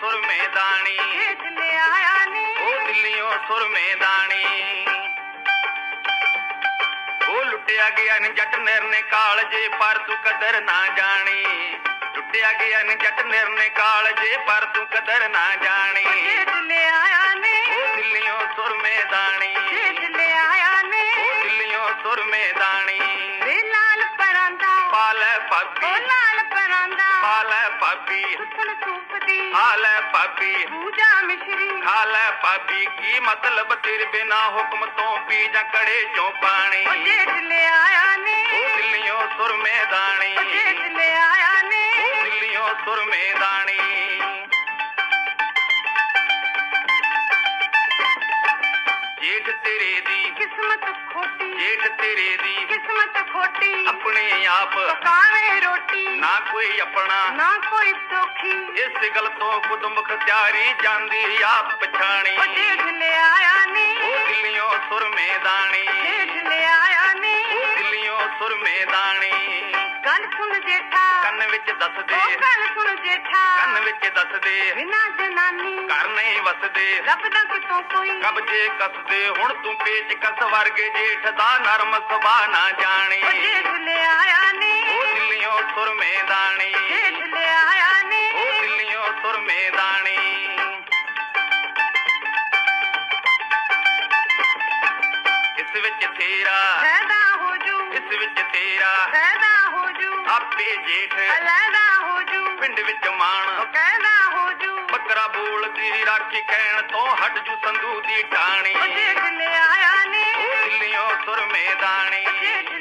ਸੁਰਮੇਦਾਣੀ ਜੇਠ ਲੈ ਆਇਆ ਨੀ ਉਹ ਦਿੱਲੀੋਂ ਸੁਰਮੇਦਾਣੀ ਉਹ ਲੁੱਟਿਆ ਗਿਆ ਨੀ ਜੱਟ ਨਿਰਨੇ ਕਾਲਜੇ ਪਰ ਤੂੰ ਕਦਰ ਨਾ ਜਾਣੀ। ਲੁੱਟਿਆ ਗਿਆ ਨੀ ਜੱਟ ਨਿਰਨੇ ਕਾਲਜੇ ਪਰ ਤੂੰ ਕਦਰ ਨਾ ਜਾਣੀ। ਜੇਠ ਲੈ ਆਇਆ ਨੀ ਉਹ ਦਿੱਲੀੋਂ ਸੁਰਮੇਦਾਣੀ ਜੇਠ ਲੈ ਆਇਆ ਨੀ ਉਹ ਦਿੱਲੀੋਂ ਸੁਰਮੇਦਾਣੀ ਵੇ ਲਾਲ ਪਰਾਂਦਾ। ਪਾਲ ਉਹ ਪਾਪੀ ਲਾਲ ਪਰਾਂਦਾ। ਪਾਲ ਪਾਪੀ ਸੁਥਣ ਸੂਪਦੀ ਹਾਲ ਪਾਪੀ। ਪੂਜਾ ਮਿਸ਼ਰੀ। ਹਾਲ ਪਾਪੀ। ਕੀ ਮਤਲਬ ਤੇਰੇ ਬਿਨਾ ਹੁਕਮ ਤੋਂ ਪੀ ਜਾਂ ਕੜੇ ਚੋਂ ਪਾਣੀ? ਉਹ ਜੇਠ ਲੈ ਆਇਆ ਨੀ। ਉਹ ਦਿੱਲੀੋਂ ਸੁਰਮੇਦਾਣੀ ਉਹ ਜੇਠ ਲੈ ਆਇਆ ਨੀ। ਉਹ ਦਿੱਲੀੋਂ ਸੁਰਮੇਦਾਣੀ ਜੇਠ ਤੇਰੇ ਦੀ। ਕਿਸਮਤ ਖੋਟੀ। ਜੇਠ ਤੇਰੇ ਦੀ। ਕਿਸਮਤ ਖੋਟੀ। ਆਪਣੇ ਆਪ। ਪਕਾਵੇ ਰੋਟੀ। ਕੋਈ ਆਪਣਾ। ਨਾ ਕੋਈ ਸੋਖੀ। ਇਸ ਗੱਲ ਤੋਂ ਖੁਦ ਮੁਖਤਿਆਰੀ ਜਾਂਦੀ ਆਪ ਪਛਾਣੀ। ਉਹ ਜੇਠ ਲੈ ਆਇਆ ਨੀ। ਉਹ ਦਿੱਲੀੋਂ ਸੁਰਮੇਦਾਣੀ ਜੇਠ ਲੈ ਆਇਆ ਨੀ। ਉਹ ਦਿੱਲੀੋਂ ਸੁਰਮੇਦਾਣੀ ਗੱਲ ਸੁਣ ਜੇਠਾ। ਕੰਨ ਵਿੱਚ ਦੱਸ ਦੇ ਉਹ ਗੱਲ ਸੁਣ ਜੇਠਾ। ਕੰਨ ਵਿੱਚ ਦੱਸ ਦੇ ਬਿਨਾ ਜਨਾਨੀ। ਘਰ ਨਹੀਂ ਵਸਦੇ। ਲੱਭਦਾ ਕਿਤੋਂ ਕੋਈ। ਕਬਜੇ ਕੱਸਦੇ। ਹੁਣ ਤੂੰ ਪੇਚ ਕਸ ਵਰਗੇ ਜੇਠ ਦਾ ਨਰਮ ਸੁਭਾ ਨਾ ਜਾਣੀ। ਉਹ ਜੇਠ ਲੈ ਆਇਆ ਨੀ। ਉਹ ਦਿੱਲੀੋਂ ਸੁਰਮੇਦਾਣੀ ਜੇਠ ਲੈ ਆਇਆ ਨੀ। ਉਹ ਦਿੱਲੀੋਂ ਸੁਰਮੇਦਾਣੀ ਇਸ ਵਿੱਚ ਤੇਰਾ ਫਾਇਦਾ ਹੋ ਜੂ। ਇਸ ਵਿੱਚ ਤੇਰਾ। ਫਾਇਦਾ ਹੋ ਜੂ। ਆਪੇ ਜੇਠ। ਅਲੈਦਾ ਹੋ ਜੂ। ਪਿੰਡ ਵਿੱਚ ਮਾਣ। ਕਹਿਦਾ ਹੋ ਜੂ। ਬੱਕਰਾ ਬੋਲਦੀ ਰਾਖੀ ਕਹਿਣ ਤੋਂ ਹਟ ਜੂ ਸੰਧੂ ਦੀ ਟਾਣੀ ਉਹ ਜੇਠ ਲੈ ਆਇਆ ਨੀ। ਉਹ ਦਿੱਲੀੋਂ ਸੁਰਮੇਦਾਣੀ ਜੇਠ